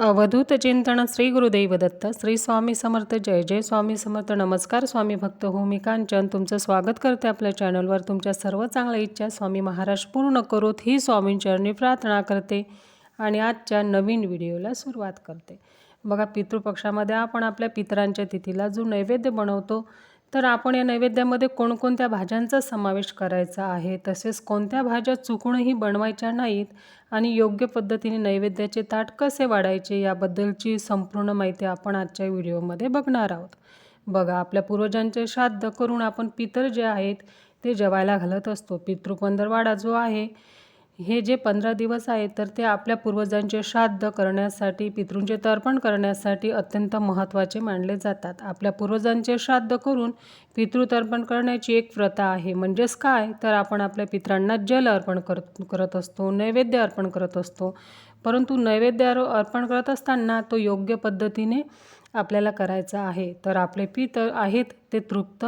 अवधूत चिंतन श्री गुरुदैव दत्त श्री स्वामी समर्थ जय जय स्वामी समर्थ नमस्कार स्वामी भक्त हो कांचन. तुमचं स्वागत करते आपल्या चॅनलवर. तुमच्या सर्व चांगल्या इच्छा स्वामी महाराज पूर्ण करोत ही स्वामींचरणी प्रार्थना करते आणि आजच्या नवीन व्हिडिओला सुरुवात करते. बघा पितृपक्षामध्ये आपण आपल्या पितरांच्या तिथीला जो नैवेद्य बनवतो तर आपण या नैवेद्यामध्ये कोणकोणत्या भाज्यांचा समावेश करायचा आहे? तसेच कोणत्या भाज्या चुकूनही बनवायच्या नाहीत आणि योग्य पद्धतीने नैवेद्याचे ताट कसे वाढायचे याबद्दलची संपूर्ण माहिती आपण आजच्या व्हिडिओमध्ये बघणार आहोत. बघा आपल्या पूर्वजांचे श्राद्ध करून आपण पितर जे आहेत ते जेवायला घालत असतो. पितृपंधरवाडा जो आहे हे जे पंधरा दिवस आहेत तर ते आपल्या पूर्वजांचे श्राद्ध करण्यासाठी पितृंचे तर्पण करण्यासाठी अत्यंत महत्त्वाचे मानले जातात. आपल्या पूर्वजांचे श्राद्ध करून पितृतर्पण करण्याची एक प्रथा आहे. म्हणजेच काय? तर आपण आपल्या पितरांना जल अर्पण करत करत असतो नैवेद्य अर्पण करत असतो. परंतु नैवेद्य अर्पण करत असताना तो योग्य पद्धतीने आपल्याला करायचा आहे. तर आपले पितर आहेत ते तृप्त.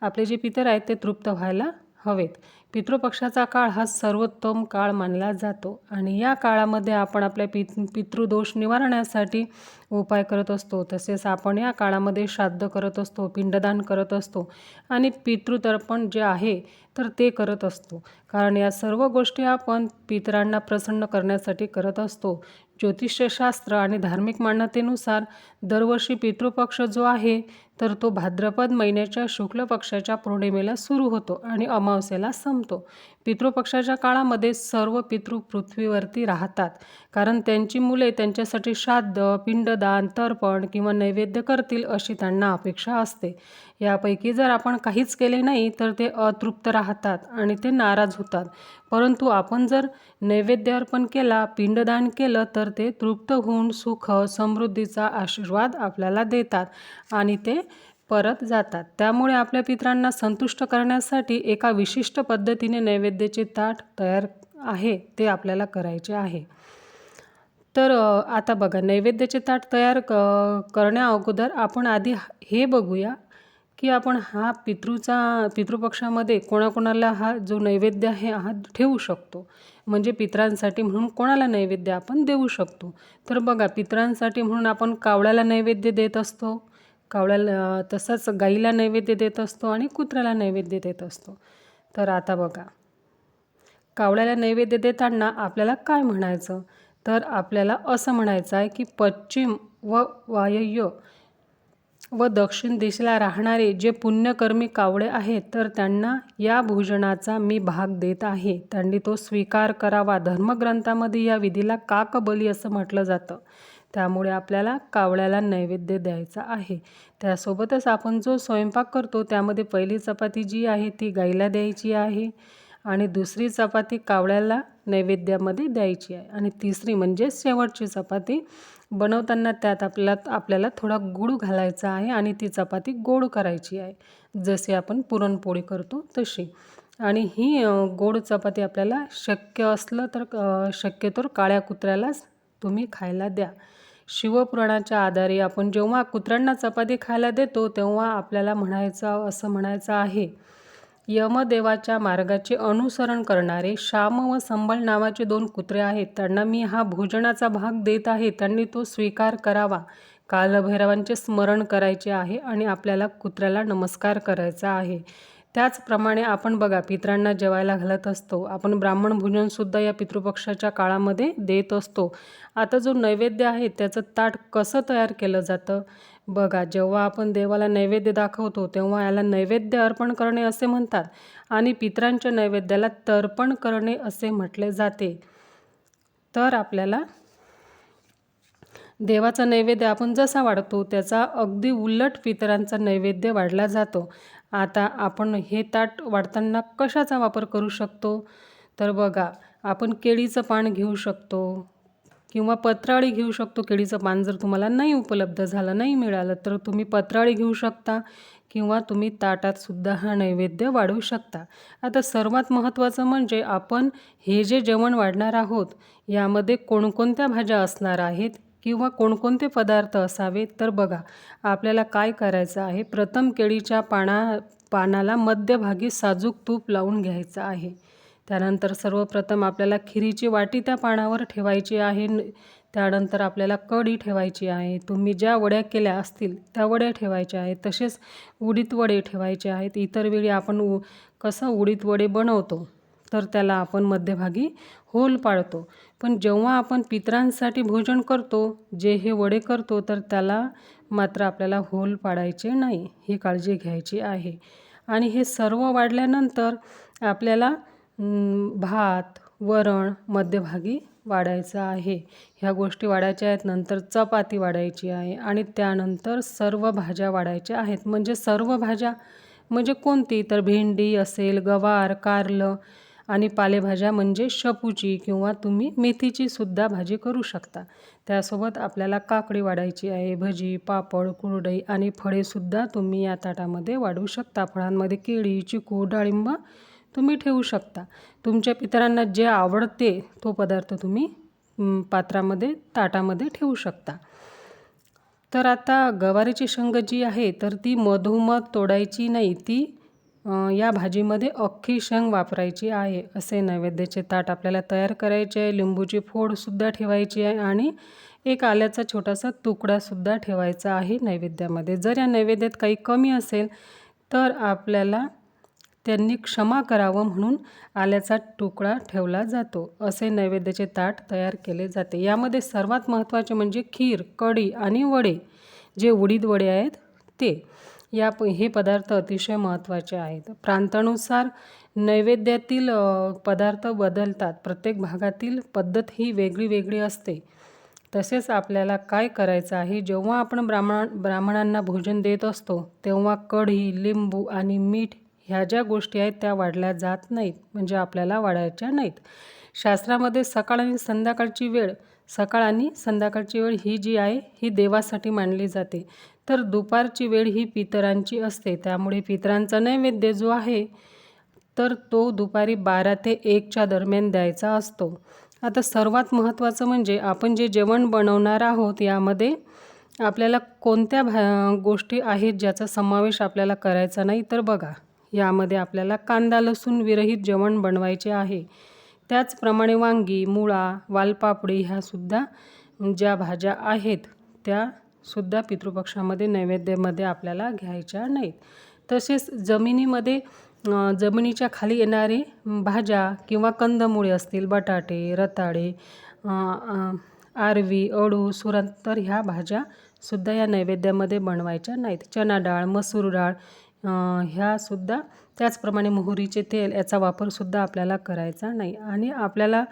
आपले जे पितर आहेत ते तृप्त व्हायला हवेत. पितृपक्षाचा काळ हा सर्वोत्तम काळ मानला जातो आणि या काळामध्ये आपण आपल्या पित पितृदोष निवारण्यासाठी उपाय करत असतो. तसेच आपण या काळामध्ये श्राद्ध करत असतो पिंडदान करत असतो. आणि पितृतर्पण जे आहे तर ते करत असतो. कारण या सर्व गोष्टी आपण पितरांना प्रसन्न करण्यासाठी करत असतो. ज्योतिषशास्त्र आणि धार्मिक मान्यतेनुसार दरवर्षी पितृपक्ष जो आहे तर तो भाद्रपद महिन्याच्या शुक्ल पक्षाच्या पौर्णिमेला सुरू होतो आणि अमावस्येला संपतो. पितृपक्षाच्या काळामध्ये सर्व पितृ पृथ्वीवरती राहतात. कारण त्यांची मुले त्यांच्यासाठी श्राद्ध पिंडदान तर्पण किंवा नैवेद्य करतील अशी त्यांना अपेक्षा असते. यापैकी जर आपण काहीच केले नाही तर ते अतृप्त राहतात आणि ते नाराज होतात. परंतु आपण जर नैवेद्य अर्पण केला पिंडदान केलं तर ते तृप्त होऊन सुख समृद्धीचा आशीर्वाद आपल्याला देतात आणि ते परत जातात. त्यामुळे आपल्या पित्रांना संतुष्ट करण्यासाठी एका विशिष्ट पद्धतीने नैवेद्याचे ताट तयार आहे ते आपल्याला करायचे आहे. तर आता बघा नैवेद्याचे ताट तयार क करण्या अगोदर आपण आधी हे बघूया. की आपण हा पितृचा पितृपक्षामध्ये कोणाकोणाला हा जो नैवेद्य आहे हा ठेवू शकतो. म्हणजे पितरांसाठी म्हणून कोणाला नैवेद्य आपण देऊ शकतो. तर बघा पितरांसाठी म्हणून आपण कावळ्याला नैवेद्य देत असतो कावळ्याला तसंच गाईला नैवेद्य देत असतो आणि कुत्र्याला नैवेद्य देत असतो. तर आता बघा कावळ्याला नैवेद्य देताना आपल्याला काय म्हणायचं? तर आपल्याला असं म्हणायचं आहे की पश्चिम व वायव्य व दक्षिण दिशेला राहणारे जे पुण्यकर्मी कावळे आहेत तर त्यांना या भोजनाचा मी भाग देत आहे. त्यांनी तो स्वीकार करावा. धर्मग्रंथामध्ये या विधीला काकबली असं म्हटलं जातं. त्यामुळे आपल्याला कावळ्याला नैवेद्य द्यायचा आहे. त्यासोबतच आपण जो स्वयंपाक करतो त्यामध्ये पहिली चपाती जी आहे ती गाईला द्यायची आहे आणि दुसरी चपाती कावळ्याला नैवेद्यामध्ये द्यायची आहे. आणि तिसरी म्हणजे शेवटची चपाती बनवताना त्यात आपल्याला आपल्याला थोडा गूळ घालायचा आहे आणि ती चपाती गोड करायची आहे. जसे आपण पुरणपोळी करतो तशी. आणि ही गोड चपाती आपल्याला शक्य असलं तर शक्यतोर काळ्या कुत्र्यालाच तुम्ही खायला द्या. शिवपुराणाच्या आधारे आपण जेव्हा कुत्र्यांना चपाती खायला देतो तेव्हा आपल्याला म्हणायचं असं म्हणायचं आहे यमदेवाच्या मार्गाचे अनुसरण करणारे श्याम व संबल नावाचे दोन कुत्रे आहेत. त्यांना मी हा भोजनाचा भाग देत आहे. त्यांनी तो स्वीकार करावा. कालभैरवांचे स्मरण करायचे आहे आणि आपल्याला कुत्र्याला नमस्कार करायचा आहे. त्याचप्रमाणे आपण बघा पित्रांना जेवायला घालत असतो. आपण ब्राह्मण भोजनसुद्धा या पितृपक्षाच्या काळामध्ये देत असतो. आता जो नैवेद्य आहे त्याचं ताट कसं तयार केलं जातं? बघा जेव्हा आपण देवाला नैवेद्य दाखवतो तेव्हा याला नैवेद्य अर्पण करणे असे म्हणतात आणि पित्रांच्या नैवेद्याला तर्पण करणे असे म्हटले जाते. तर आपल्याला देवाचा नैवेद्य आपण जसा वाढतो त्याचा अगदी उलट पितरांचा नैवेद्य वाढला जातो. आता आपण हे ताट वाढताना कशाचा वापर करू शकतो? तर बघा आपण केळीचं पान घेऊ शकतो. किंवा पत्राळी घेऊ शकतो केळीचं पान जर तुम्हाला नाही उपलब्ध झालं नाही मिळालं तर तुम्ही पत्राळी घेऊ शकता किंवा तुम्ही ताटातसुद्धा हा नैवेद्य वाढवू शकता. आता सर्वात महत्त्वाचं म्हणजे आपण हे जे जेवण वाढणार आहोत यामध्ये कोणकोणत्या भाज्या असणार आहेत किंवा कोणकोणते पदार्थ असावेत तर बघा आपल्याला काय करायचं आहे? प्रथम केळीच्या पाना पानाला मध्यभागी साजूक तूप लावून घ्यायचं आहे. त्यानंतर सर्वप्रथम आपल्याला खिरीची वाटी त्या पानावर ठेवायची आहे. त्यानंतर आपल्याला कढी ठेवायची आहे. तुम्ही ज्या वड्या केल्या असतील त्या वड्या ठेवायच्या आहेत. तसेच उडीत वडे ठेवायचे आहेत. इतर वेळी आपण उ कसं उडीत वडे बनवतो तर त्याला आपण मध्यभागी होल पाळतो पण जेव्हा आपण पितरांसाठी भोजन करतो जे हे वडे करतो तर त्याला मात्र आपल्याला होल पाडायचे नाही ही काळजी घ्यायची आहे. आणि हे सर्व वाढल्यानंतर आपल्याला भात वरण मध्यभागी वाढायचं आहे. ह्या गोष्टी वाढायच्या आहेत नंतर चपाती वाढायची आहे आणि त्यानंतर सर्व भाज्या वाढायच्या आहेत. म्हणजे सर्व भाज्या म्हणजे कोणती? तर भेंडी असेल गवार कारलं आणि पालेभाज्या म्हणजे शपूची किंवा तुम्ही मेथीची सुद्धा भाजी करू शकता. त्यासोबत आपल्याला काकडी वाढायची आहे भजी पापड कुरडई आणि फळेसुद्धा तुम्ही या ताटामध्ये वाढवू शकता. फळांमध्ये केळी चिकू डाळिंब तुम्ही ठेवू शकता. तुमच्या पितरांना जे आवडते तो पदार्थ तुम्ही पात्रामध्ये ताटामध्ये ठेवू शकता. तर आता गवारीची शेंग जी आहे तर ती मधोमध तोडायची नाही ती या भाजीमध्ये अख्खी शंग वापरायची आहे. असे नैवेद्याचे ताट आपल्याला तयार करायचे आहे लिंबूची फोडसुद्धा ठेवायची आहे आणि एक आल्याचा छोटासा तुकडासुद्धा ठेवायचा आहे नैवेद्यामध्ये. जर या नैवेद्यात काही कमी असेल तर आपल्याला त्यांनी क्षमा करावं म्हणून आल्याचा तुकडा ठेवला जातो. असे नैवेद्याचे ताट तयार केले जाते. यामध्ये सर्वात महत्त्वाचे म्हणजे खीर कढी आणि वडे. जे उडीद वडे आहेत ते. या प हे पदार्थ अतिशय महत्त्वाचे आहेत. प्रांतानुसार नैवेद्यातील पदार्थ बदलतात. प्रत्येक भागातील पद्धत ही वेगळी वेगळी असते. तसेच आपल्याला काय करायचं आहे? जेव्हा आपण ब्राह्मण ब्राह्मणांना भोजन देत असतो तेव्हा कढी लिंबू आणि मीठ ह्या ज्या गोष्टी आहेत त्या वाढल्या जात नाहीत म्हणजे आपल्याला वाढायच्या नाहीत. शास्त्रामध्ये सकाळ आणि संध्याकाळची वेळ सकाळ आणि संध्याकाळची वेळ ही जी आहे ही देवासाठी मानली जाते. तर दुपारची वेळ ही पितरांची असते त्यामुळे पितरांचा नैवेद्य जो आहे तर तो दुपारी बारा ते एकच्या दरम्यान द्यायचा असतो. आता सर्वात महत्त्वाचं म्हणजे आपण जे जेवण बनवणार आहोत यामध्ये आपल्याला कोणत्या भा गोष्टी आहेत ज्याचा समावेश आपल्याला करायचा नाही तर बघा. यामध्ये आपल्याला कांदा लसूण विरहित जेवण बनवायचे आहे. त्याचप्रमाणे वांगी मुळा वालपापडी ह्यासुद्धा ज्या भाज्या आहेत त्यासुद्धा पितृपक्षामध्ये नैवेद्यामध्ये आपल्याला घ्यायच्या नाहीत. तसेच जमिनीमध्ये जमिनीच्या खाली येणारे भाज्या किंवा कंदमुळे असतील बटाटे रताळे आरवी अडू सुरंतर ह्या भाज्यासुद्धा या नैवेद्यामध्ये बनवायच्या नाहीत. चना डाळ मसूर डाळ ह्यासुद्धा त्याचप्रमाणे मोहरीचे तेल याचा वापरसुद्धा आपल्याला करायचा नाही. आणि आपल्याला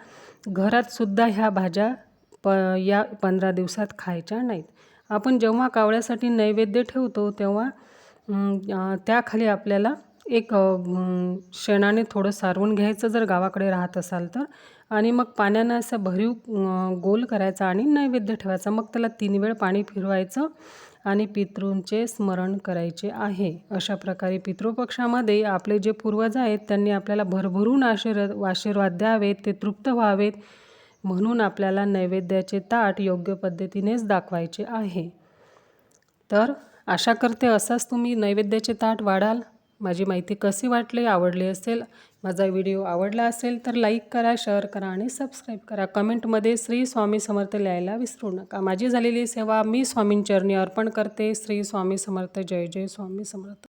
घरातसुद्धा ह्या भाज्या प या पंधरा दिवसात खायच्या नाहीत. आपण जेव्हा कावळ्यासाठी नैवेद्य ठेवतो तेव्हा त्याखाली आपल्याला एक शेणाने थोडं सारवून घ्यायचं जर गावाकडे राहत असाल तर. आणि मग पाण्यानं असं भरीव गोल करायचा आणि नैवेद्य ठेवायचा. मग त्याला तीन वेळ पाणी फिरवायचं. आणि पितृंचे स्मरण करायचे आहे. अशा प्रकारे पितृपक्षामध्ये आपले जे पूर्वज आहेत त्यांनी आपल्याला भरभरून आशीर्वाद आशीर्वाद द्यावेत ते तृप्त व्हावेत म्हणून आपल्याला नैवेद्याचे ताट योग्य पद्धतीनेच दाखवायचे आहे. तर आशा करते असाच तुम्ही नैवेद्याचे ताट वाढाल. माझी माहिती कशी वाटली आवडली असेल माझा व्हिडिओ आवडला असेल तर लाईक करा शेअर करा आणि सबस्क्राईब करा. कमेंटमध्ये श्री स्वामी समर्थ लिहायला विसरू नका. माझी झालेली सेवा मी स्वामींचरणी अर्पण करते. श्री स्वामी समर्थ. जय जय स्वामी समर्थ.